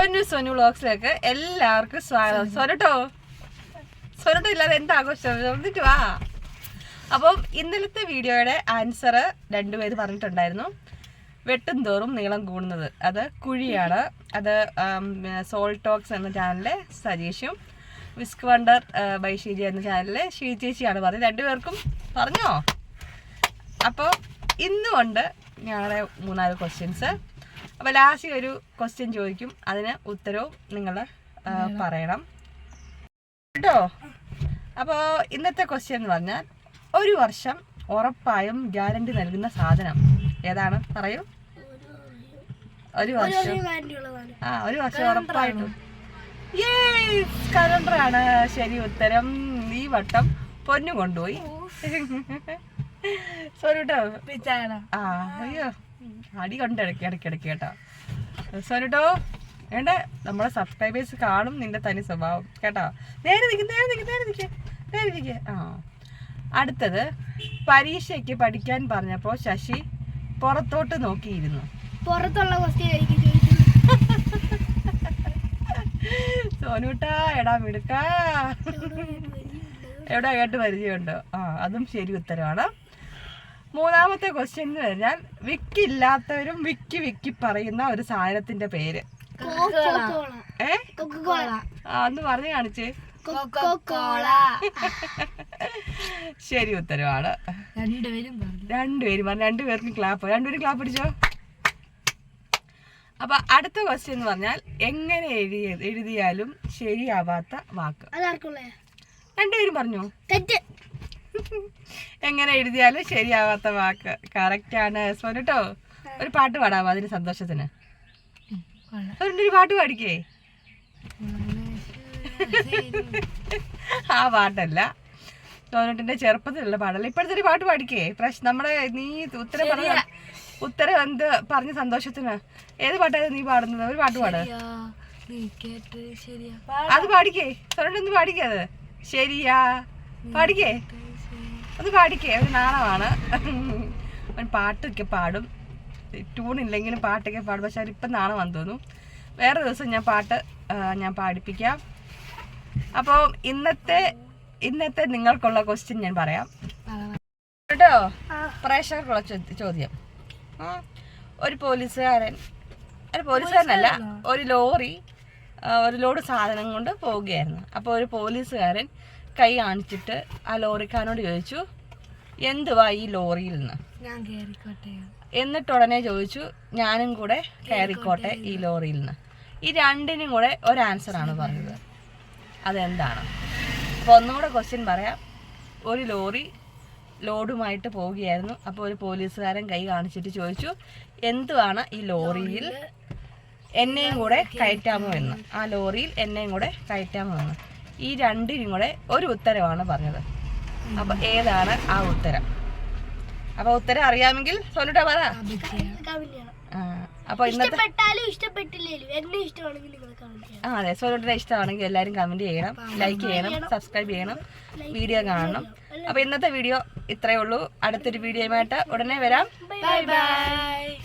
സോനു വ്ളോഗ്സിലേക്ക് എല്ലാവർക്കും സ്വാഗതം. സോനട്ടോ സോനട്ടോ ഇല്ലാതെ എന്താ ആഘോഷം? വന്നിട്ട് വാ. അപ്പം ഇന്നലത്തെ വീഡിയോയുടെ ആൻസർ രണ്ടുപേര് പറഞ്ഞിട്ടുണ്ടായിരുന്നു. വെട്ടും തോറും നീളം കൂടുന്നത്. അത് കുഴിയാണ്. അത് സോൾ ടോക്സ് എന്ന ചാനലിലെ സജീഷും വിസ്ക് വണ്ടർ ബൈ ഷീജി എന്ന ചാനലിലെ ഷീ ചേച്ചിയാണ് പറഞ്ഞത്. രണ്ടുപേർക്കും പറഞ്ഞോ? അപ്പോൾ ഇന്നുകൊണ്ട് ഞങ്ങളുടെ മൂന്നാൽ ക്വസ്റ്റ്യൻസ് അപ്പോൾ ലാസ്റ്റ് ഒരു ക്വസ്റ്റ്യൻ ചോദിക്കും. അതിന് ഉത്തരവും നിങ്ങൾ പറയണം. കേട്ടോ? അപ്പോ ഇന്നത്തെ ക്വസ്റ്റ്യൻ എന്ന് പറഞ്ഞാൽ ഒരു വർഷം ഉറപ്പായും ഗ്യാരണ്ടി നൽകുന്ന സാധനം ഏതാണ്? പറയൂ. ഒരു വർഷം. ആ ഒരു വർഷം ഉറപ്പായിട്ടും. കലണ്ടറാണ്. ശരി ഉത്തരം. ഈ വട്ടം പൊന്നു കൊണ്ടുപോയി. സോറി കേട്ടോ. ആ അയ്യോ. അടി കണ്ട് ഇടയ്ക്ക് ഇടയ്ക്ക് ഇടയ്ക്ക് കേട്ടോ. സോനുട്ടോ വേണ്ട? നമ്മളെ സബ്സ്ക്രൈബേഴ്സ് കാണും നിന്റെ തനി സ്വഭാവം. കേട്ടോ? നേരെ നിൽക്കും നേരെ നിൽക്കും നേരെ നിൽക്ക് നേരെ നിൽക്കുക ആ. അടുത്തത് പരീക്ഷയ്ക്ക് പഠിക്കാൻ പറഞ്ഞപ്പോൾ ശശി പുറത്തോട്ട് നോക്കിയിരുന്നു. പുറത്തുള്ള ക്വസ്റ്റ്യൻ എനിക്ക് ചോദിച്ചു സോനൂട്ടാ എടാ മിടുക്ക. എവിടെ കേട്ട് പരിചയമുണ്ടോ? ആ അതും ശരി ഉത്തരവാണ്. മൂന്നാമത്തെ ക്വസ്റ്റ്യൻ എന്ന് പറഞ്ഞാൽ വിക്കി ഇല്ലാത്തവരും വിക്കി വിക്കി പറയുന്ന ഒരു സാധനത്തിന്റെ പേര്. ഏ? ആ ഒന്ന് പറഞ്ഞു കാണിച്ചേ. ശരി ഉത്തരവാണ്. രണ്ടുപേരും പറഞ്ഞു. രണ്ടുപേരും പറഞ്ഞു. രണ്ടുപേർക്കും ക്ലാപ്പ് രണ്ടുപേരും ക്ലാപ്പ് പിടിച്ചോ? അപ്പൊ അടുത്ത ക്വസ്റ്റ്യൻ എന്ന് പറഞ്ഞാൽ എങ്ങനെ എഴുതിയ എഴുതിയാലും ശരിയാവാത്ത വാക്ക്. രണ്ടുപേരും പറഞ്ഞു? തെറ്റ്. എങ്ങനെ എഴുതിയാലും ശരിയാവാത്ത വാക്ക്. കറക്റ്റ് ആണ് കേട്ടോ. ഒരു പാട്ട് പാടാമോ അതിന് സന്തോഷത്തിന്? ഒരു പാട്ട് പാടിക്കേ. ആ പാട്ടല്ല. സോനട്ടിന്റെ ചെറുപ്പത്തിലുള്ള പാടല്ല? ഇപ്പോഴത്തെ ഒരു പാട്ട് പാടിക്കേ. പ്രശ്നം നമ്മുടെ നീ ഉത്തരം പറഞ്ഞ ഉത്തരം എന്ത് പറഞ്ഞ സന്തോഷത്തിന്? ഏത് പാട്ടായിരുന്നു നീ പാടുന്നത്? ഒരു പാട്ട് പാട്. അത് പാടിക്കേ. സോനട്ട് ഒന്ന് പാടിക്കേ അത്. ശരിയാ. പാടിക്കേ. അത് പാടിക്കേ? ഒരു നാണമാണ് അവൻ പാട്ടൊക്കെ പാടും. ട്യൂൺ ഇല്ലെങ്കിലും പാട്ടൊക്കെ പാടും. പക്ഷെ അവരിപ്പം നാണമാണെന്ന് തോന്നും വേറെ ദിവസം ഞാൻ പാട്ട് ഞാൻ പാടിപ്പിക്കാം. അപ്പോൾ ഇന്നത്തെ ഇന്നത്തെ നിങ്ങൾക്കുള്ള ക്വസ്റ്റ്യൻ ഞാൻ പറയാം. കേട്ടോ? പ്രേക്ഷകർക്കുള്ള ചോദ്യം. ഒരു പോലീസുകാരൻ ഒരു പോലീസുകാരനല്ല ഒരു ലോറി ഒരു ലോഡ് സാധനം കൊണ്ട് പോവുകയായിരുന്നു. അപ്പോൾ ഒരു പോലീസുകാരൻ കൈ കാണിച്ചിട്ട് ആ ലോറിക്കാരനോട് ചോദിച്ചു എന്തുവാ ഈ ലോറിയിൽ നിന്ന് ഞാൻ എന്നിട്ട് ഉടനെ ചോദിച്ചു ഞാനും കൂടെ കയറിക്കോട്ടെ ഈ ലോറിയിൽ നിന്ന് ഈ രണ്ടിനും കൂടെ ഒരു ആൻസറാണ് പറഞ്ഞത്. അതെന്താണ്? അപ്പോൾ ഒന്നുകൂടെ ക്വസ്റ്റ്യൻ പറയാം. ഒരു ലോറി ലോഡുമായിട്ട് പോവുകയായിരുന്നു. അപ്പോൾ ഒരു പോലീസുകാരൻ കൈ കാണിച്ചിട്ട് ചോദിച്ചു എന്തുവാണ് ഈ ലോറിയിൽ എന്നെയും കൂടെ കയറ്റാമോ എന്ന്? ആ ലോറിയിൽ എന്നെയും കൂടെ കയറ്റാമോ എന്ന്. ഈ രണ്ടിനും കൂടെ ഒരു ഉത്തരമാണ് പറഞ്ഞത്. അപ്പൊ ഏതാണ് ആ ഉത്തരം? അപ്പൊ ഉത്തരം അറിയാമെങ്കിൽ സൊല്ലിട്ടാ പറ. ആ, അപ്പോൾ ഇന്നത്തെ ആ അതെ സോലോട്ടിന്റെ ഇഷ്ടമാണെങ്കിൽ എല്ലാവരും കമന്റ് ചെയ്യണം ലൈക്ക് ചെയ്യണം സബ്സ്ക്രൈബ് ചെയ്യണം വീഡിയോ കാണണം. അപ്പൊ ഇന്നത്തെ വീഡിയോ ഇത്രയേ ഉള്ളൂ. അടുത്തൊരു വീഡിയോയുമായിട്ട് ഉടനെ വരാം. Bye bye